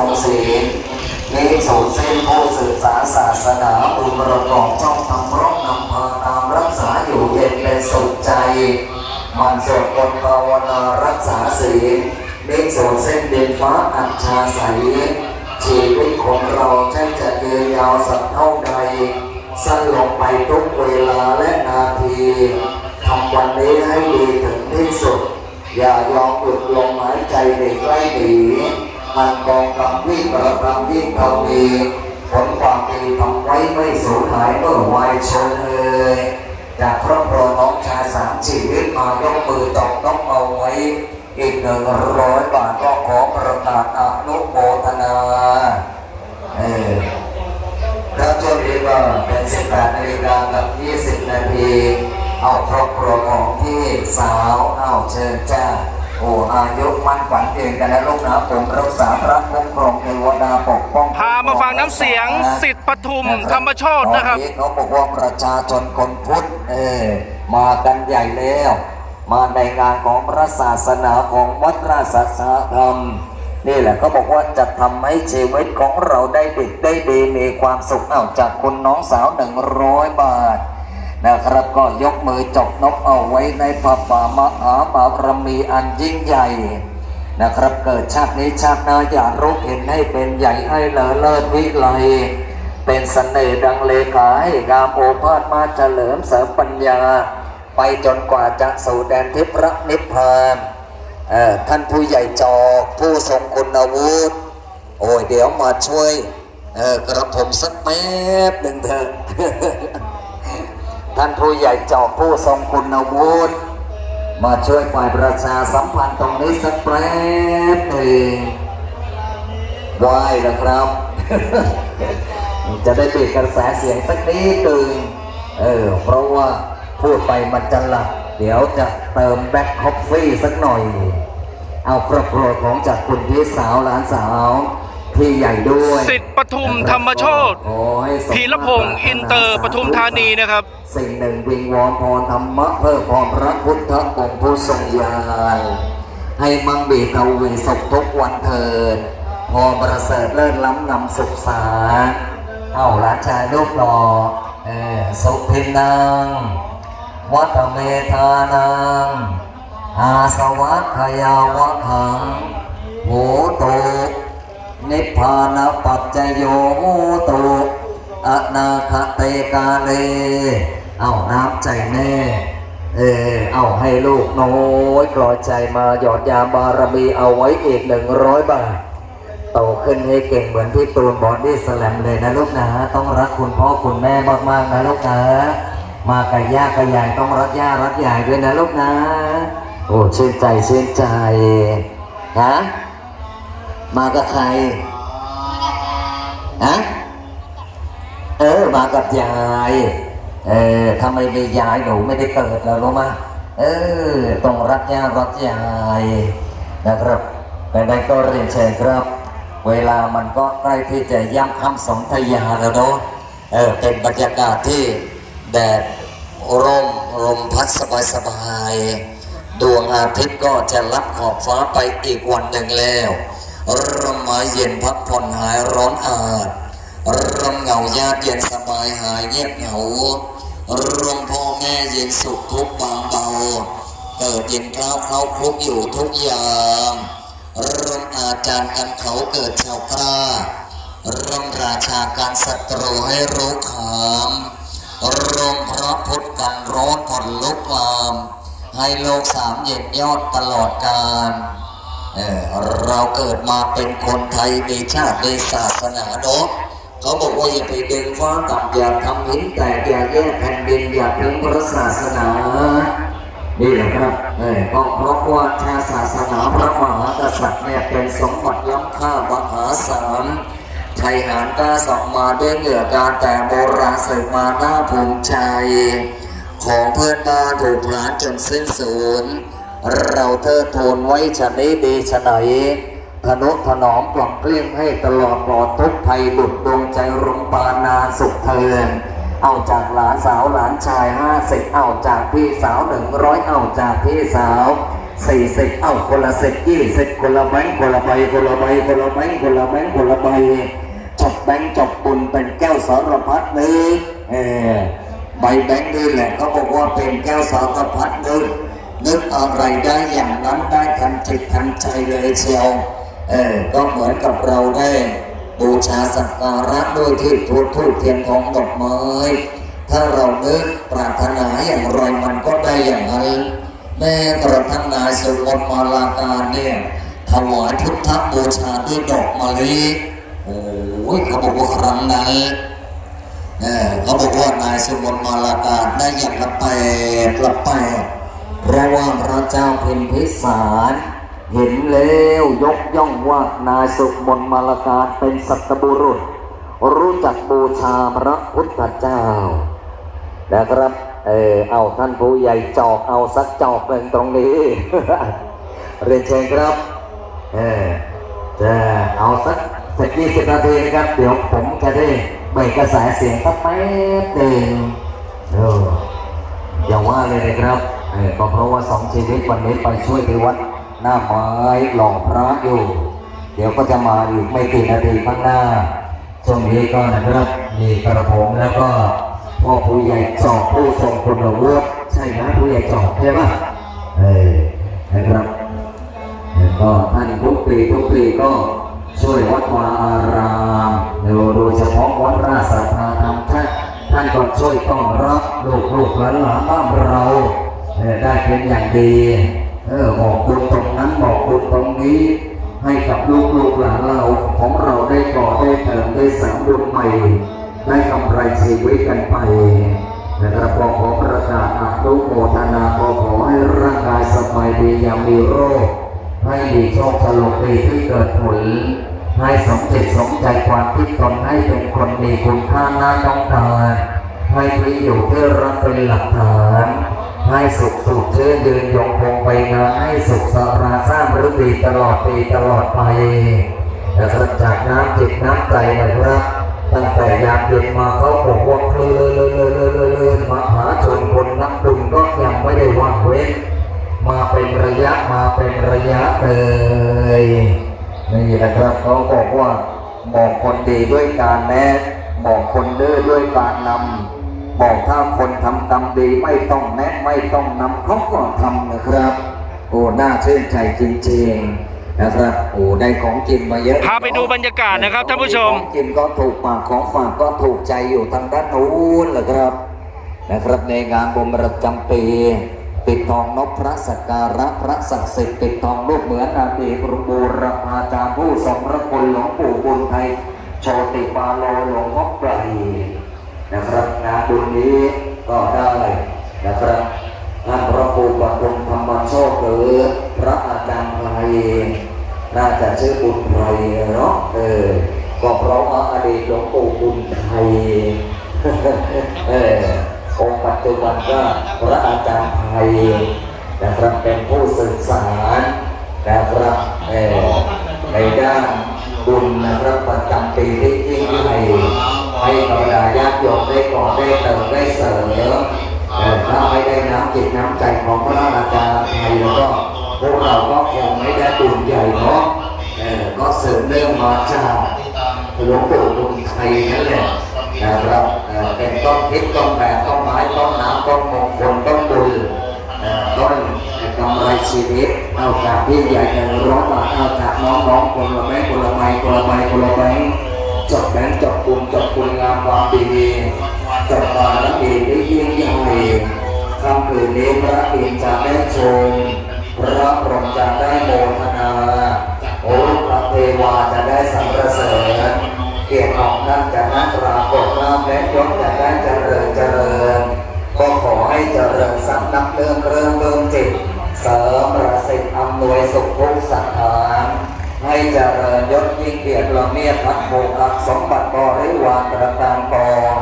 รงศีลมีสูตรเส้นผู้สื่อสาศาสนาอุปประกอบช่องทำร้องนำพาตามรักษาอยู่เย็นเป็นสุขใจ มันสวดมนต์ภาวนารักษาศีลมีสูตรเส้นเดินฟ้าอัญชาใสชีวิตของเราใช่จะยืนยาวสักเท่าใดสั้นลงไปทุกเวลาและนาทีทำวันนี้ให้ดีถึงที่สุด อย่ายอมหยุดลมหายใจในใกล้หนี มันกองกำวิ่งประกำยิ่งท่ามีผลความดีทำไว้ไม่สูญหายเมื่อวัยชนเอ่ยจากครอบครัวน้องชายสามชีวิตมายกมือตอกน้องเอาไว้ อีกหนึ่งร้อยบาทก็ขอประกาศอนุโมทนาเออครับช่วงนี้ก็เป็น18นาฬิกากับ20นาทีเอาครอบครัวของพี่สาวเอาเชิญจ้า โอ้อายุมันขวัญเองกันนะลูกนะผมรักษาพระคุ้มครองเทวดาปกป้องพามาฟังน้ำเสียงสิทธิ์ปทุมธรรมโชตนะครับตอเขาบอกว่าประชาชนคนพุทธเออมากันใหญ่แล้ว มาในงานของพระศาสนาของวัดราชสัทธรรมนี่แหละเขาบอกว่าจะทำให้ชีวิตของเราได้ดิบได้ดีมีความสุขเอาจากคุณน้องสาวหนึ่งร้อยบาท นะครับก็ยกมือจบนกเอาไว้ในพระป่ามหาบารมีอันยิ่งใหญ่นะครับเกิดชาตินี้ชาติหน้าอย่ารู้เห็นให้เป็นใหญ่ให้เลอเลิศวิไลเป็นเสน่ห์ดังเลขาให้งามโอภาสมาเฉลิมเสริมปัญญา ไปจนกว่าจะสู่แดนทิพระนิพพานท่านผู้ใหญ่จอกผู้ทรงคุณวุฒิโอ้ยเดี๋ยวมาช่วยกระผมสักแป๊บหนึ่งเถอะ ท่านผู้ใหญ่จอกผู้ทรงคุณวุฒิมาช่วยฝ่ายประชาสัมพันธ์ตรงนี้สักแป๊บหนึ่งไหวนะครับ จะได้เปลี่ยนกระแสเสียงสักนิดหนึ่งเออเพราะว่าพูดไปมันจะหลับเดี๋ยวจะเติมแบ็คคอฟฟี่สักหน่อย เอาครอบครัวของจากคุณพี่สาวหลานสาว พี่ใหญ่ด้วยสิทธิ์ปทุมธรรมโชตขอให้สมพีรพงศ์อินเตอร์ปทุมธานีนะครับ สิ่งหนึ่งวิงวอนพรธรรมะเพื่อพรพระพุทธองค์ผู้ทรงญาณให้มังบีเทวีสุขทุกวันเถิดพอประเสริฐเลิศล้ำนำสุขสารเอาหลานชายลูกหล่อเออสุพินัง วัตเมธานัง อาสวัคยาวะหังโหตุ นิพพานปัจจโยโหตุอนาคเตกาเล เอาน้ำใจแน่เออเอาให้ลูกน้อยกลอยใจมาหยอดยาบารมีเอาไว้อีกหนึ่งร้อยบาทโตขึ้นให้เก่งเหมือนพี่ตูนบอดี้สแลมเลยนะลูกนะ ต้องรักคุณพ่อคุณแม่มากๆนะลูกนะ มากับย่ากับยายต้องรักย่ารักยายด้วยนะลูกนะ โอ้ชื่นใจชื่นใจฮะ มากับใครฮะเออ มากับยาย เออทำไมไม่ยายหนูไม่ได้เกิดแล้วรู้ไหมเออ ต้องรักย่ารักยายนะครับแต่นั้นก็เรียนเชิญครับ เวลามันก็ใกล้ที่จะย่ำคำสนธยาแล้วเนาะ เออ เป็นบรรยากาศที่แดดร่มลมพัดสบายสบายๆดวงอาทิตย์ก็จะรับขอบฟ้าไปอีกวันหนึ่งแล้ว ร่มไม้เย็นพักผ่อนหายร้อนอาดร่มเหงายากเย็นสบายหายเงียบเหงาร่มพ่อแม่เย็นสุขทุกบางเบาเกิดเย็นเท้าเขาคลุกอยู่ทุกยามร่มอาจารย์กันเขาเกิดชาวกล้าร่มราชาการศัตรูให้รู้ขามร่มพระพุทธกันร้อนผ่อนลุกลาม ให้โลกสามเย็นยอดตลอดกาล เเราเกิดมาเป็นคนไทยมีชาติมีศาสนาเนาะเขาบอกว่าอย่าไปดึงฟ้าต่ำอย่าทำหินแตกอย่าแยกแผ่นดินอย่าทิ้งพระศาสนานี่แหละครับเออก็เพราะว่าชาติศาสนาพระมหากษัตริย์เนี่ยเป็นสมบัติล้ำค่ามหาศาลชัยหานกล้าสองมาด้วยเหงื่อการแต่โบราณสืบมาหน้าภูมิใจ ของเพื่อนบ้านถูกผลาญจนสิ้นสูญ เราเธอทูนไว้ชะนี้ดีชะไหนทนุถนอมกล่อมเกลี้ยงให้ตลอดปลอดทุกภัยบุดดวงใจรุมปานาสุขเทินเอาจากหลานสาวหลานชายห้าสิบเอาจากพี่สาวหนึ่งร้อยเอาจากพี่สาวสี่สิบเอาคนละสิบยี่สิบคนละแบงคนละใบคนละใบคนละแบงคนละแบงคนละใบจบแบงจบบุญเป็นแก้วสารพัดนึกเออใบแบงนี่แหละเขาบอกว่าเป็นแก้วสารพัดนึก นึกอะไรได้อย่างนั้นได้ทันจิตทันใจเลยเชียวเออก็เหมือนกับเราได้บูชาสักการะด้วยที่ทูบทูบเทียนทองดอกไม้ถ้าเรานึกปรารถนาอย่างไรมันก็ได้อย่างนั้นแม้กระทั่งนายสุวรรณมาลาการเนี่ยถวายพุทธบูชาด้วยดอกมะลิโอ้ยเขาบอกว่าครั้งนั้นเออเขาบอกว่านายสุวรรณมาลาการได้อย่างละแปดละแปด เพราะว่าพระเจ้าเพ็ญพิสารเห็นแล้วยกย่องว่านายสุมนมาลาการเป็นสัตบุรุษ รู้จักบูชาพระพุทธเจ้า นะครับเออเอาท่านผู้ใหญ่จอกเอาสักจอกหนึ่งตรงนี้ เรียนเชิญครับเออจะเอาสักสักยี่สิบนาทีนะครับ เดี๋ยวผมจะได้เบิกกระแสเสียงสักแป๊บหนึ่งเอออย่าว่าเลยนะครับ ก็เพราะว่าสองชีวิตวันนี้ไปช่วยที่วัดหน้าไม้หล่อพระอยู่ เดี๋ยวก็จะมาอีกไม่กี่นาทีข้างหน้าช่วงนี้ก็นะครับมีกระผมแล้วก็พ่อผู้ใหญ่จอกผู้ทรงคุณวุฒิใช่ไหมผู้ใหญ่จอกใช่ปะเออนะครับแล้วก็ท่านทุกปีทุกปีก็ช่วยวัดวาอารามโดยเฉพาะวัดราชสัทธาธรรมท่านท่านก็ช่วยต้อนรับลูกลูกหลานบ้านเรา ได้เป็นอย่างดีเออบอกบุญตรงนั้นบอกบุญตรงนี้ ให้กับลูกลูกหลานเราของเราได้ก่อได้เติมได้สร้างบุญใหม่ได้กำไรชีวิตกันไปนะครับขอขอประกาศอนุโมทนาขอขอให้ร่างกายสบายดีอย่ามีโรค ให้มีโชคฉลกปีที่เกิดผล ให้สมจิตสมใจความคิดตนให้เป็นคนมีคุณค่าน่าต้องการให้มีอยู่เพื่อรับเป็นหลักฐาน ให้สุขสุขเชื่อยืนยงคงไปนานให้สุขสราสร้างฤดีตลอดปีตลอดไปแต่ถ้าจากน้ำจิตน้ำใจนะครับตั้งแต่ยามเย็นมาเขาบอกว่าคลื่นเลยเลยเลยเลยเลยมหาชนคนนักบุญก็ยังไม่ได้ว่างเว้นมาเป็นระยะมาเป็นระยะเลยนี่นะครับเขาบอกว่าบอกคนดีด้วยการแนะบอกคนดื้อด้วยการนำ บอกถ้าคนทำกรรมดีไม่ต้องแนะไม่ต้องนำเขาก็ทำนะครับ โอ้น่าชื่นใจจริงๆนะครับโอ้ได้ของกินมาเยอะพาไปดูบรรยากาศนะครับท่านผู้ชมของกินก็ถูกปากของฝากก็ถูกใจอยู่ทางด้านนู้นแหละครับ นะครับในงานบุญประจำปีปิดทองนพพระสักการะพระศักดิ์สิทธิ์ปิดทองรูปเหมือนอดีตบูรพาจารย์ผู้ทรงพระคุณหลวงปู่บุญไทยโชติปาโลหลวงพ่อไกร นะครับงานบุญนี้ก็ได้นะครับท่านพระครูปฐมธรรมโชคหรือพระอาจารย์ไพรน่าจะชื่อบุญไพรเนาะเออก็เพราะว่าอดีตหลวงปู่บุญไทยเออองค์ปัจจุบันก็พระอาจารย์ไทยนะครับเป็นผู้สื่อสารนะครับเออในด้านบุญนะครับประจำปีที่ยิ่งใหญ่ ให้บรรดาญาติโยมได้ก่อได้เติมได้เสริมเออถ้าไม่ได้น้ำจิตน้ำใจของพระอาจารย์ไทยแล้วก็พวกเราก็คงไม่ได้บุญใหญ่เนาะเออก็เสริมเรื่องมาจากหลวงปู่บุญไทยนั่นแหละนะครับเป็นต้นทิศต้นแบบต้นไม้ต้นน้ำต้นมงคลต้นบุญต้นกำไรชีวิตเอาจากพี่ใหญ่หนึ่งร้อยบาทเอาจากน้องๆคนละแม่คนละใบคนละใบคนละใบ จดแบงค์จดบุญจดคุณงามความดีจดบารมีได้ยิ่งใหญ่คำคืนนี้พระอินทร์จะได้ชมพระพรหมจะได้โมทนาโอ้พระเทวาจะได้สรรเสริญเกียรติของท่านจะนั้นปรากฏลาภและยศจะได้เจริญเจริญ ก็ขอให้เจริญสักนับเรื่องเรื่องเรื่องจิตเสริมประสิทธิ์อำนวยสุขทุกสัทธา ให้เจริญยศยิ่งเกียรติละเมียดพัดโภคักสมบัติบริวารประการกอง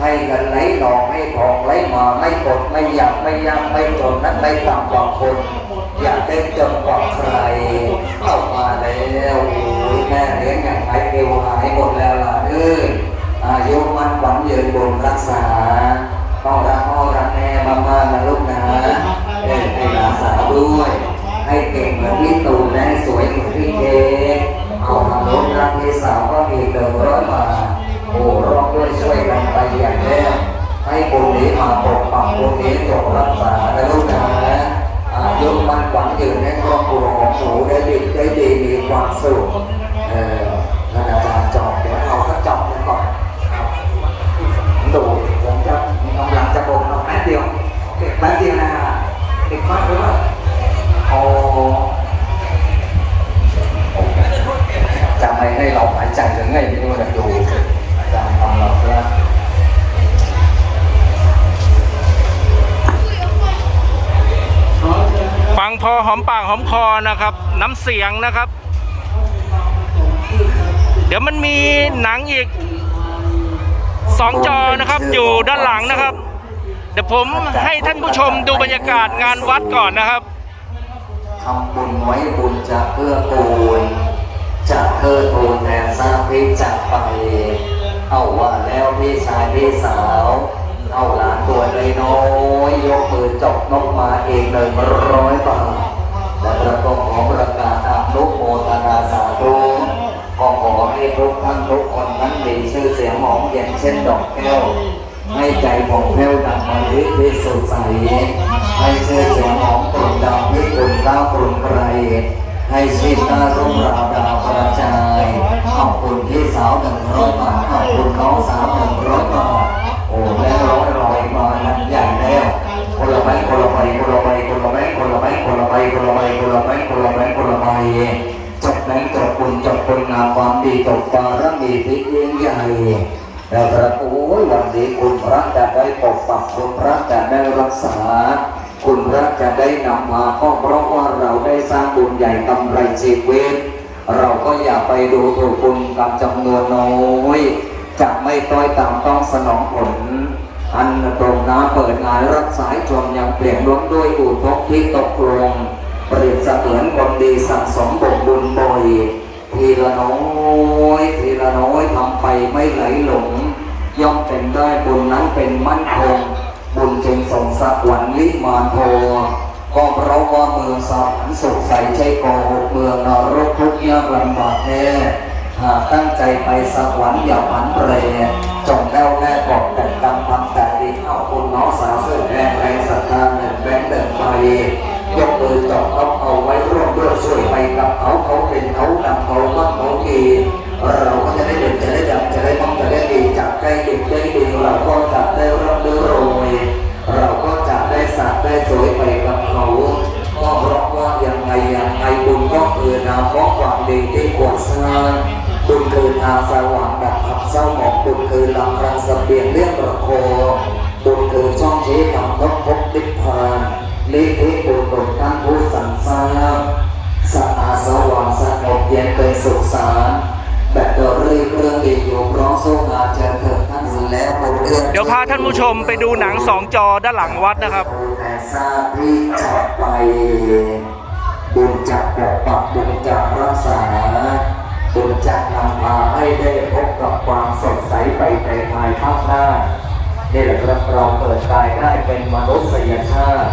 ให้เงินไหลนองให้ทองไหลมาไม่กดไม่อยากไม่ยากไม่จนนั้นไม่ต่ำกว่าคน อยากได้จนกว่าใครเข้ามาแล้วแม่เลี้ยงอย่างไรเอวหายหมดแล้วล่ะเอ้ยอายุมันขวัญยืนบุญรักษา ให้เราหายใจหรือไงไม่รู้นะดูอาจารย์ทำเราแล้วฟังพอหอมปากหอมคอนะครับ น้ำเสียงนะครับ เดี๋ยวมันมีหนังอีกสองจอนะครับอยู่ด้านหลังนะครับ เดี๋ยวผมให้ท่านผู้ชมดูบรรยากาศงานวัดก่อนนะครับทำบุญไว้บุญจะเพื่อกูล จะเทิดทูนแทนสร้างพิจากไป เอาว่าแล้วพี่ชายพี่สาว เอาหลานตัวเลยน้อยยกมือจบนกมาเองหนึ่งร้อยบาทและประกอบของประกาศอนุโมทนาสาธุก็ขอให้ทุกท่านทุกคนนั้นมีชื่อเสียงหอมเย็นเช่นดอกแก้วให้ใจของแพ้วดังมาลิพิสุใสให้ชื่อเสียงหอมกลุ่นดาวพิกุลก้าวกลุ่นไกร ให้ชีพตารุ่งราวดาวกระจาย ขอบคุณพี่สาวหนึ่งร้อยบาทขอบคุณน้องสาวหนึ่งร้อยบาทโอ้แม่ร้อยร้อยมานั้นใหญ่แล้วคนละใบคนละใบคนละใบคนละใบคนละใบคนละใบคนละใบคนละใบคนละใบคนละใบจบแบงจบบุญจบคุณงามความดีจบการมีพิยิ่งใหญ่แล้วพระโอ้ยวันนี้คุณพระจะได้ปกปักคุณพระจะได้รักษา คุณพระจะได้นำมาก็เพราะว่าเราได้สร้างบุญใหญ่กำไรชีวิตเราก็อย่าไปดูถูกคุณกับจำนวนน้อยจะไม่ต้อยตามต้องสนองผล อันตรงน้ำเปิดงานรับสายชมยังเปลี่ยนล้วนด้วยอุทกที่ตกลงเปรียบเสมือนคนดีสั่งสมบ่มบุญบ่อยทีละน้อยทีละน้อยทำไปไม่ไหลหลง ย่อมเป็นได้บุญนั้นเป็นมั่นคง สวรรค์ลิมานโทก็เพราะว่าเมืองสวรรค์สุขใสใช่โกหกเมืองนรกทุกข์ยากลำบากแท้หากตั้งใจไปสวรรค์อย่าผันเปรจงแน่วแน่บอกแต่กรรมทำแต่ดีเอาคุณน้องสาวเสื้อแดงแรงศรัทธาหนึ่งแบงค์เดินไปยกมือจอบเขาเอาไว้ร่วมด้วยช่วยไปกับเขาเขาเป็นเขานำเขาบ้างเขาทีเราก็จะได้เด่นจะได้ดับจะได้มั่งจะได้ดีจากได้ดีได้ดีเราก็จะได้รับด้รวยเราก็จะได้ สัตว์ได้สวยไปกับเขาก็เพราะว่าอยังไงยังไงบุญก็คือนามเพราะความดีที่กวดสร้างบุญคือทางสว่างดับขับเศร้าหมองบุญคือลำรังสเบียงเรื่องประโคบุญคือช่องชี้นำนกพบติพานลิขิตบุญหนุนท่านผู้สั่งสร้างสะอาดสว่างสงบเย็นเป็นสุขสารแบตเตอรี่เครื่องดีอยู่พร้อมสู้ เดี๋ยวพาท่านผู้ชมไปดูหนังสองจอด้านหลังวัดนะครับทราบที่จะไปบุญจะปกปักบุญจะรักษาบุญจะนำพาให้ได้พบกับความสดใสไปในภายภาคหน้านี่แหละครับเราเปิดกายได้เป็นมนุษยชาติ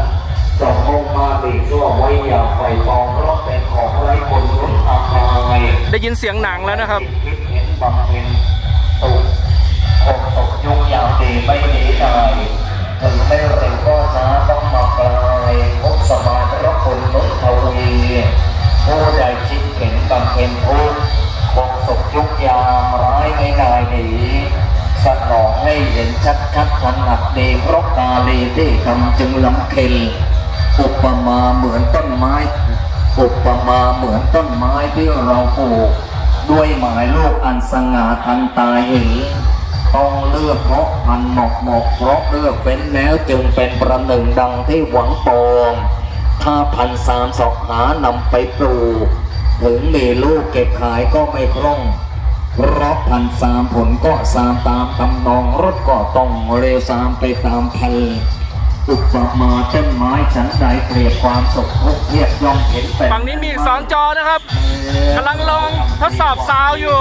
จงมุ่งมาปีชั่วไว้อย่าไฟปองเพราะเป็นของไร้คนรุ่นอาภายได้ยินเสียงหนังแล้วนะครับคิดเห็นบำเพ็ญ ยุ่งอย่างดีไม่หนีตายถึงไม่เร็วก็ช้าต้องมากลายพบสมาธิรักคนนุทวีผู้ใดคิดเห็นบำเพ็ญทุกคงตกยุกยามร้ายไม่นายหนีสนองให้เห็นชัดชัดถนัดดีเพราะกาลีที่ทำจึงลำเค็นอุปมาเหมือนต้นไม้อุปมาเหมือนต้นไม้ที่เราปลูก ด้วยหมายลูกอันสง่าทันตาเห็น ต้องเลือกเพราะพันหมอกหมอกเพราะเลือกเป็นแล้วจึงเป็นประหนึ่งดังที่หวังปองถ้าพันสามสอกหานำไปปลูก ถึงมีลูกเก็บขายก็ไม่คล่องราะพันสามผลก็สามตามตำนองรถก็ต้องเร็วสามไปตามพันอุปมาต้นไม้ฉันใดเปรียบความสุขทุกเทียบย่อมเห็นเป็นฝั่งนี้มีสองจอนะครับกำลังลองทดสอบซาวอยู่